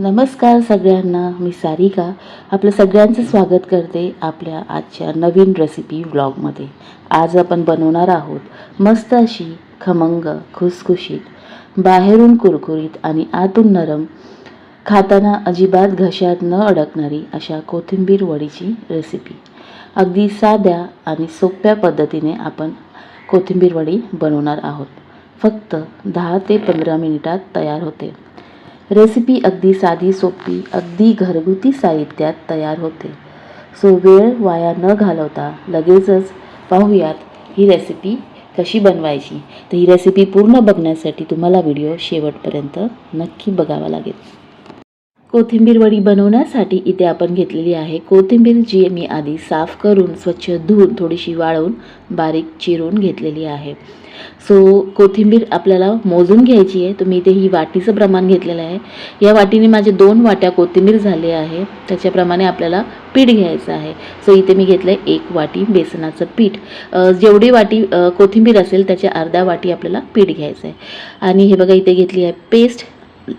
नमस्कार सगळ्यांना मी सारिका. आपलं सगळ्यांचं स्वागत करते आपल्या आजच्या नवीन रेसिपी व्लॉगमध्ये आज आपण बनवणार आहोत मस्त अशी खमंग खुसखुशीत बाहेरून कुरकुरीत आणि आतून नरम खाताना अजिबात घशात न अडकणारी अशा कोथिंबीर वडीची रेसिपी अगदी साध्या आणि सोप्या पद्धतीने आपण कोथिंबीर वडी बनवणार आहोत. फक्त दहा ते पंधरा मिनिटात तयार होते. रेसिपी अगदी साधी सोपी अगदी घरगुती साहित्यात तयार होते. सो वेळ वाया न घालवता लगेचच पाहूयात ही रेसिपी कशी बनवायची. तर ही रेसिपी पूर्ण बघण्यासाठी तुम्हाला व्हिडिओ शेवटपर्यंत नक्की बघावा लागेल. कोथिंबीर वडी बनवण्यासाठी इथे आपण घेतलेली आहे. कोथिंबीर जी मी आधी साफ करून स्वच्छ धुवून थोडीशी वाळवून बारीक चिरून घेतलेली आहे. सो कोथिंबीर आपल्याला मोजून घ्यायची आहे. तुम्ही इथे ही वाटीचं प्रमाण घेतलेलं आहे. या वाटीने माझे दोन वाट्या कोथिंबीर झाले आहे. त्याच्याप्रमाणे आपल्याला पीठ घ्यायचं आहे. सो इथे मी घेतलं आहे एक वाटी बेसनाचं पीठ. जेवढी वाटी कोथिंबीर असेल त्याच्या अर्ध्या वाटी आपल्याला पीठ घ्यायचं आहे आणि हे बघा इथे घेतली आहे पेस्ट.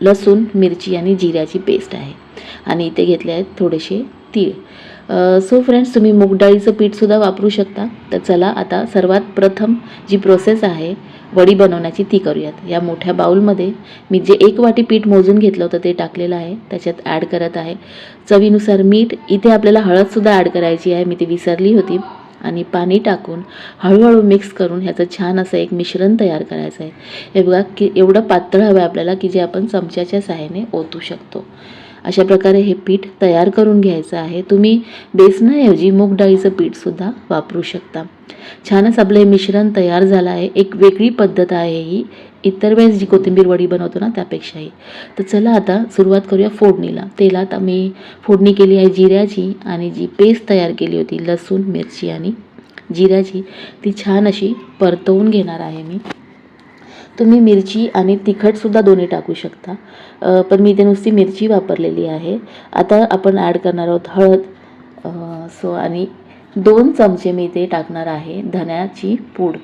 लसूण मिरची आणि जिऱ्याची पेस्ट आहे. आणि इथे घेतले आहेत थोडेसे तीळ. सो फ्रेंड्स तुम्ही मूगडाळीचं पीठसुद्धा वापरू शकता. तर चला आता सर्वात प्रथम जी प्रोसेस आहे वडी बनवण्याची ती करूयात. या मोठ्या बाऊलमध्ये मी जे एक वाटी पीठ मोजून घेतलं होतं ते टाकलेलं आहे. त्याच्यात ॲड करत आहे चवीनुसार मीठ. इथे आपल्याला हळदसुद्धा ॲड करायची आहे. मी ती विसरली होती. आणि पाणी टाकून हळूहळू मिक्स करून ह्याचं छान असं एक मिश्रण तयार करायचं आहे. हे बघा की एवढं पातळ हवं आहे आपल्याला की जे आपण चमच्याच्या सहाय्याने ओतू शकतो. अशा प्रकारे हे पीठ तयार करून घ्यायचं आहे. तुम्ही बेसनाऐवजी मूग डाळीचं पीठसुद्धा वापरू शकता. छानच आपलं हे मिश्रण तयार झालं आहे. एक वेगळी पद्धत आहे ही. इतर वेळेस जी कोथिंबीर वडी बनवतो ना त्यापेक्षाही. तर चला आता सुरुवात करूया फोडणीला. तेलात आम्ही फोडणी केली आहे जिऱ्याची आणि जी पेस्ट तयार केली होती लसूण मिरची आणि जिऱ्याची ती छान अशी परतवून घेणार आहे मी. तुम्ही मिरची आणि तिखटसुद्धा दोन्ही टाकू शकता. पण मी इथे नुसती मिरची वापरलेली आहे. आता आपण ॲड करणार आहोत हळद सो आणि दोन चमचे मी इथे टाकणार आहे धण्याची पूड.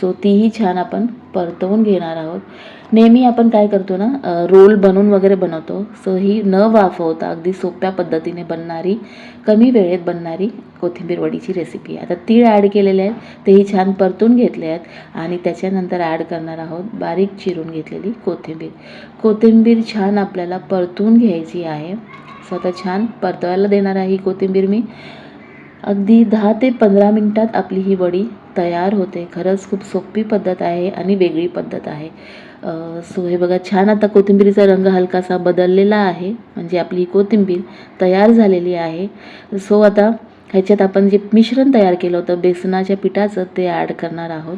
सो तीही छान आपण परतवून घेणार आहोत. नेहमी आपण काय करतो ना रोल बनवून वगैरे बनवतो. सो ही न वाफवता अगदी सोप्या पद्धतीने बनणारी कमी वेळेत बनणारी कोथिंबीर वडीची रेसिपी आता तीळ ॲड केलेले आहेत तेही छान परतून घेतले आहेत आणि त्याच्यानंतर ॲड करणार आहोत बारीक चिरून घेतलेली कोथिंबीर. कोथिंबीर छान आपल्याला परतून घ्यायची आहे. स्वतः छान परतवायला देणार आहे ही कोथिंबीर मी. अगदी दहा ते पंधरा मिनटात आपली ही वडी तयार होते. खरंच खूप सोपी पद्धत आहे आणि वेगळी पद्धत आहे. सो हे बघा छान आता कोथिंबीरीचा रंग हलकासा बदललेला आहे. म्हणजे आपली कोथिंबीर तयार झालेली आहे. सो आता ह्याच्यात आपण जे मिश्रण तयार केलं होतं बेसनाच्या पिठाचं ते ॲड करणार आहोत.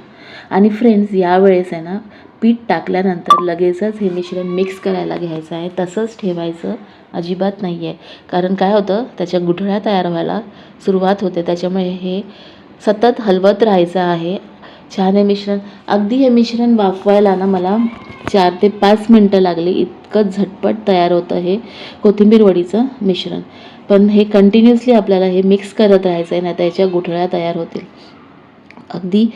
आणि फ्रेंड्स यावेळेस आहे ना पीठ टाकल्यानंतर लगेचच हे मिश्रण मिक्स करायला घ्यायचं आहे. तसंच ठेवायचं अजिबात नाही आहे कारण काय होतं त्याच्या गुठळ्या तयार व्हायला सुरुवात होते. त्याच्यामुळे हे सतत हलवत राहायचं आहे. छान हे मिश्रण अगदी हे मिश्रण वाफवायला ना मला चार ते पाच मिनटं लागली. इतकं झटपट तयार होतं हे कोथिंबीर वडीचं मिश्रण. पण हे कंटिन्युअसली आपल्याला हे मिक्स करत राहायचं आहे नाही त्याच्या गुठळ्या तयार होतील. अगदी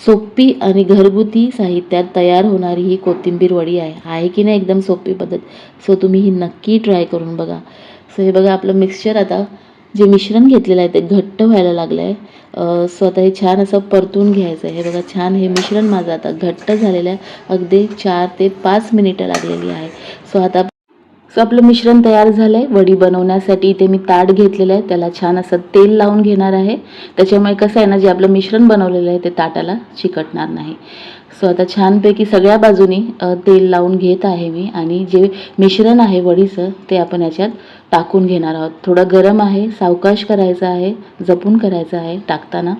सोपी आणि घरगुती साहित्यात तयार होणारी ही कोथिंबीर वडी आहे. आहे की नाही एकदम सोपी पद्धत? सो तुम्ही ही नक्की ट्राय करून बघा. सो हे बघा आपलं मिक्सचर आता जे मिश्रण घेतलेलं आहे ते घट्ट व्हायला लागलं आहे सो आता हे छान असं परतून घ्यायचं आहे हे बघा छान हे मिश्रण माझं आता घट्ट झालेलं आहे. अगदी चार ते पाच मिनिटं लागलेली आहे. सो आता सो आपलं मिश्रण तयार झालं आहे वडी बनवण्यासाठी इथे मी ताट घेतलेलं आहे. त्याला छान असं तेल लावून घेणार आहे. त्याच्यामुळे कसं आहे ना जे आपलं मिश्रण बनवलेलं आहे ते ताटाला चिकटणार नाही. सो आता छानपैकी सगळ्या बाजूनी तेल लावून घेत आहे मी आणि जे मिश्रण आहे वडीचं ते आपण याच्यात टाकून घेणार आहोत. थोडं गरम आहे सावकाश करायचं आहे जपून करायचं आहे टाकताना.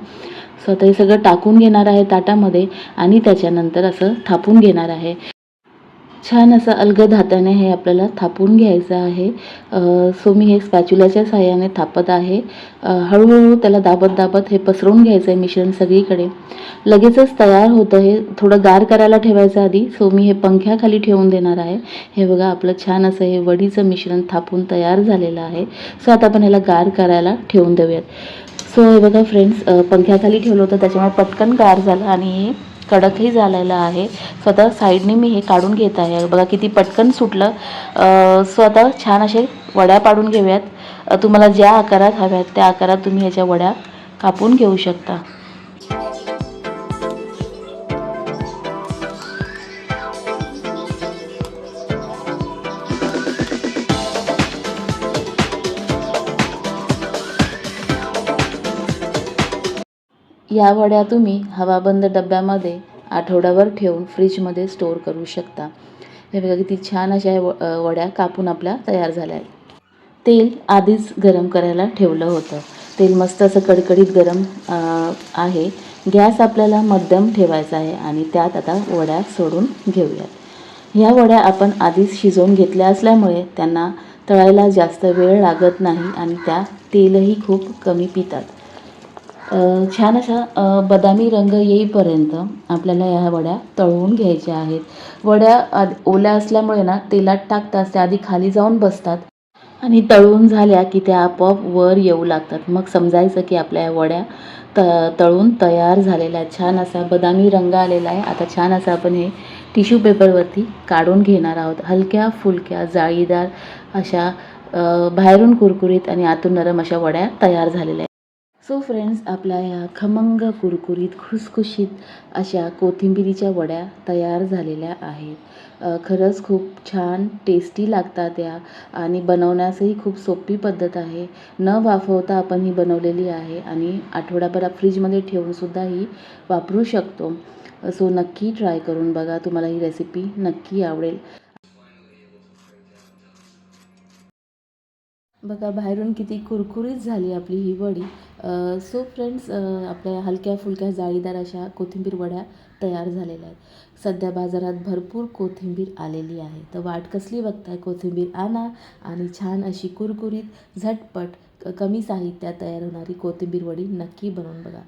सो आता हे सगळं टाकून घेणार आहे ताटामध्ये आणि त्याच्यानंतर असं थापून घेणार आहे. छान असं अलगद हाताने हे आपल्याला थापून घ्यायचं आहे. सो मी हे स्पॅच्युलाच्या साह्याने थापत आहे. हळूहळू त्याला दाबत दाबत हे पसरवून घ्यायचं आहे मिश्रण सगळीकडे. लगेचच तयार होतं हे थोडं गार करायला ठेवायचं आधी. सो मी हे पंख्याखाली ठेवून देणार आहे. हे बघा आपलं छान असं हे वडीचं मिश्रण थापून तयार झालेलं आहे. सो आता आपण ह्याला गार करायला ठेवून देऊयात. सो हे बघा फ्रेंड्स पंख्याखाली ठेवलं होतं त्याच्यामुळे पटकन गार झालं आणि हे कडकही झालेलं आहे. स्वतः साईडने मी हे काढून घेत आहे. बघा किती पटकन सुटलं. स्वतः छान असे वड्या पाडून घेऊयात. तुम्हाला ज्या आकारात हव्यात त्या आकारात तुम्ही ह्याच्या वड्या कापून घेऊ शकता. या वड्या तुम्ही हवाबंद डब्यामध्ये आठवड्यावर ठेवून फ्रीजमध्ये स्टोअर करू शकता. हे बघा किती छान अशा व- वड्या कापून आपल्या तयार झाल्या आहेत. तेल आधीच गरम करायला ठेवलं होतं. तेल मस्त असं कडकडीत गरम आहे. गॅस आपल्याला मध्यम ठेवायचा आहे आणि त्यात आता वड्या सोडून घेऊयात. ह्या वड्या आपण आधीच शिजवून घेतल्या असल्यामुळे त्यांना तळायला जास्त वेळ लागत नाही आणि त्या तेलही खूप कमी पितात. छान अशा बदामी रंग येईपर्यंत आपल्याला ह्या वड्या तळवून घ्यायच्या आहेत. वड्या आद ओल्या असल्यामुळे ना तेलात टाकताच त्या आधी खाली जाऊन बसतात आणि तळून झाल्या की त्या आपोआप वर येऊ लागतात. मग समजायचं की आपल्या या वड्या त तळून तयार झालेल्या आहेत. छान असा बदामी रंग आलेला आहे. आता छान असं आपण हे टिश्यू पेपरवरती काढून घेणार आहोत. हलक्या फुलक्या जाळीदार अशा बाहेरून कुरकुरीत आणि आतून नरम अशा वड्या तयार झालेल्या आहेत. सो फ्रेंड्स आपल्या ह्या खमंग कुरकुरीत खुसखुशीत अशा कोथिंबिरीच्या वड्या तयार झालेल्या आहेत. खरंच खूप छान टेस्टी लागतात या आणि बनवण्यासही खूप सोपी पद्धत आहे. न वाफवता आपण ही बनवलेली आहे आणि आठवडाभर फ्रीजमध्ये ठेवूनसुद्धा ही वापरू शकतो. सो नक्की ट्राय करून बघा तुम्हाला ही रेसिपी नक्की आवडेल. बघा बाहेरून किती कुरकुरीत झाली आपली ही वडी. सो फ्रेंड्स आपल्या हलक्या फुलक्या जाळीदार अशा कोथिंबीर वड्या तयार झालेल्या आहेत. सध्या बाजारात भरपूर कोथिंबीर आलेली आहे. तर वाट कसली बघताय? कोथिंबीर आणा आणि छान अशी कुरकुरीत झटपट कमी साहित्यात तयार होणारी कोथिंबीर वडी नक्की बनवून बघा.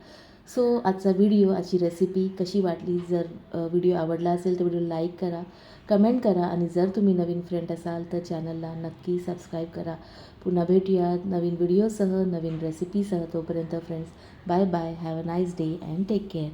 सो आजचा व्हिडिओ आजची रेसिपी कशी वाटली? जर व्हिडिओ आवडला असेल तर व्हिडिओ लाईक करा कमेंट करा आणि जर तुम्ही नवीन फ्रेंड असाल तर चॅनलला नक्की सबस्क्राईब करा. पुन्हा भेटूयात नवीन व्हिडिओसह नवीन रेसिपीसह तोपर्यंत friends bye bye have a nice day and take care